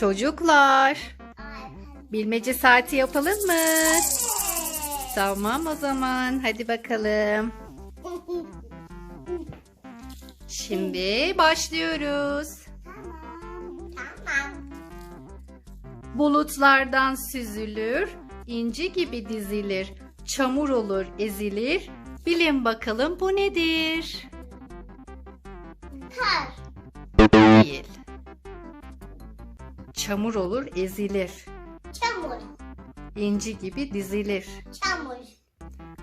Çocuklar, bilmece saati yapalım mı? Tamam o zaman. Hadi bakalım. Şimdi başlıyoruz. Tamam. Tamam. Bulutlardan süzülür, inci gibi dizilir, çamur olur, ezilir. Bilin bakalım bu nedir? Kar. Çamur olur, ezilir. Çamur. İnci gibi dizilir. Çamur.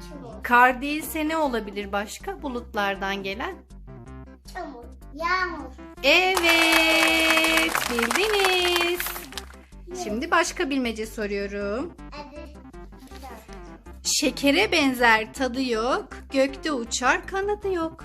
Çamur. Kar değilse ne olabilir başka bulutlardan gelen? Çamur. Yağmur. Evet, bildiniz. Şimdi başka bilmece soruyorum. Hadi. Şekere benzer tadı yok, gökte uçar kanadı yok.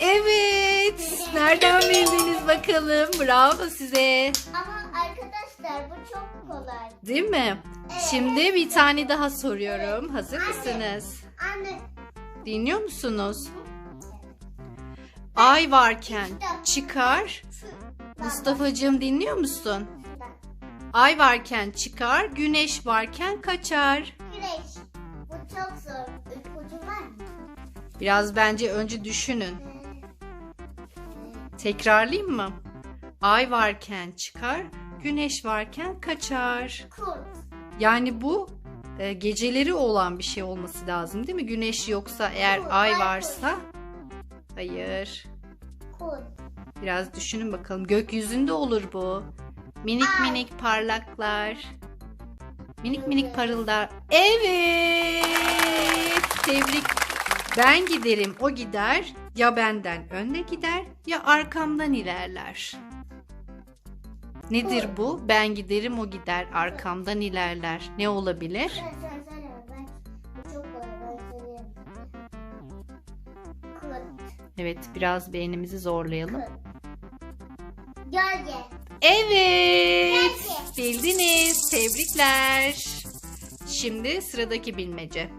Evet, nereden bildiniz bakalım? Bravo size. Ama arkadaşlar bu çok kolay. Değil mi? Şimdi bir tane daha soruyorum. Hazır mısınız? Anne. Dinliyor musunuz? Ay varken çıkar. Mustafa'cığım dinliyor musun? Ay varken çıkar, güneş varken kaçar. Güneş. Bu çok zor. İpucu var mı? Biraz bence önce düşünün. Tekrarlayayım mı? Ay varken çıkar, güneş varken kaçar. Kurt. Yani bu e, geceleri olan bir şey olması lazım değil mi? Güneş yoksa eğer Kurt, ay varsa hayır. Kurt. Biraz düşünün bakalım. Gökyüzünde olur bu. Minik Ay. minik parlaklar. Minik minik parıldar. Evet. Tebrik. Ben giderim, o gider. Ya benden önde gider, ya arkamdan ilerler. Nedir bu? Ben giderim, o gider, arkamdan ilerler. Ne olabilir? Evet, biraz beynimizi zorlayalım. Gölge. Evet. Bildiniz. Tebrikler. Şimdi sıradaki bilmece.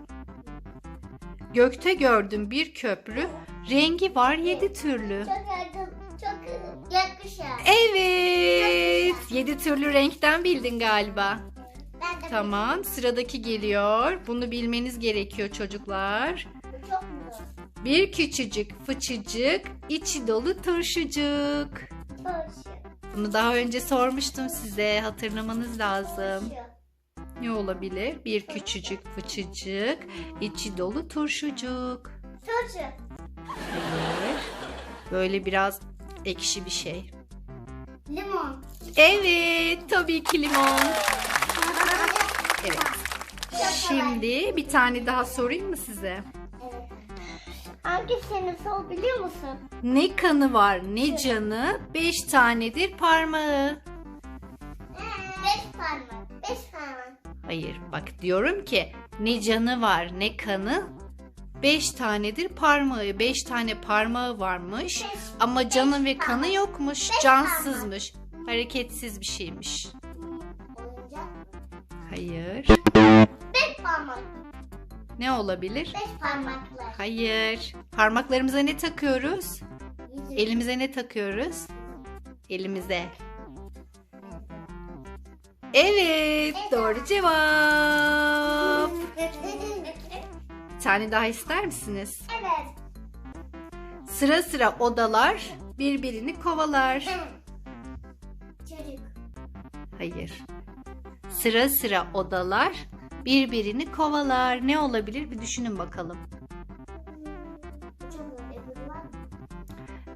Gökte gördüm bir köprü. Rengi var yedi türlü. Çok yardım. Çok yakışır. Evet. Yedi türlü renkten bildin galiba. Ben de Tamam. Sıradaki geliyor. Bunu bilmeniz gerekiyor çocuklar. Çok mu? Bir küçücük fıçıcık, içi dolu turşucuk. Turşu. Bunu daha önce sormuştum size. Hatırlamanız lazım. Turşu. Ne olabilir? Bir küçücük fıçıcık, içi dolu turşucuk. Turşu. Böyle biraz ekşi bir şey. Limon. Evet, tabii ki limon. Evet. Şimdi bir tane daha sorayım mı size? Evet. Hangisini sol biliyor musun? Ne kanı var ne canı, beş tanedir parmağı. Beş parmak. Beş parmak. Hayır, bak diyorum ki ne canı var ne kanı, beş tanedir parmağı. Beş tane parmağı varmış Beş- ama canı ve kanı parmak. yokmuş, Beş cansızmış, hareketsiz bir şeymiş. Hayır. Beş parmak. Ne olabilir? Beş parmaklar. Hayır. Parmaklarımıza ne takıyoruz? Yüzük. Elimize ne takıyoruz? Elimize. Evet, doğru cevap. Bir tane daha ister misiniz? evet. Sıra sıra odalar birbirini kovalar. Çocuk. Hayır. Sıra sıra odalar birbirini kovalar. Ne olabilir? Bir düşünün bakalım.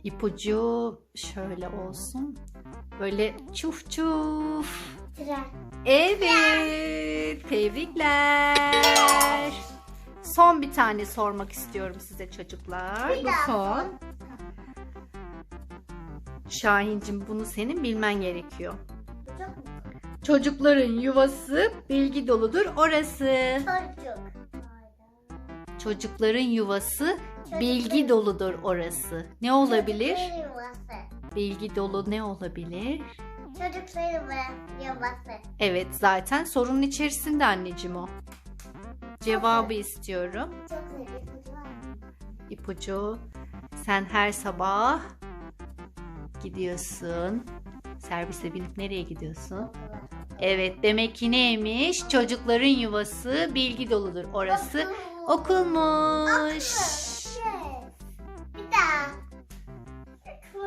İpucu şöyle olsun. Böyle çuf çuf. Tren. Evet. Tebrikler. Son bir tane sormak istiyorum size çocuklar. Bir Bu daha son. Şahincim bunu senin bilmen gerekiyor. Çocukların yuvası bilgi doludur orası. Çocuk. Çocukların yuvası bilgi doludur orası. Ne olabilir? Çocukların yuvası. Bilgi dolu ne olabilir? Çocukların yuvası. Evet zaten sorunun içerisinde anneciğim o. Cevabı istiyorum. Çok? İpucu sen her sabah gidiyorsun. servisle binip nereye gidiyorsun? Evet demek ki neymiş? Çocukların yuvası bilgi doludur. Orası okulmuş.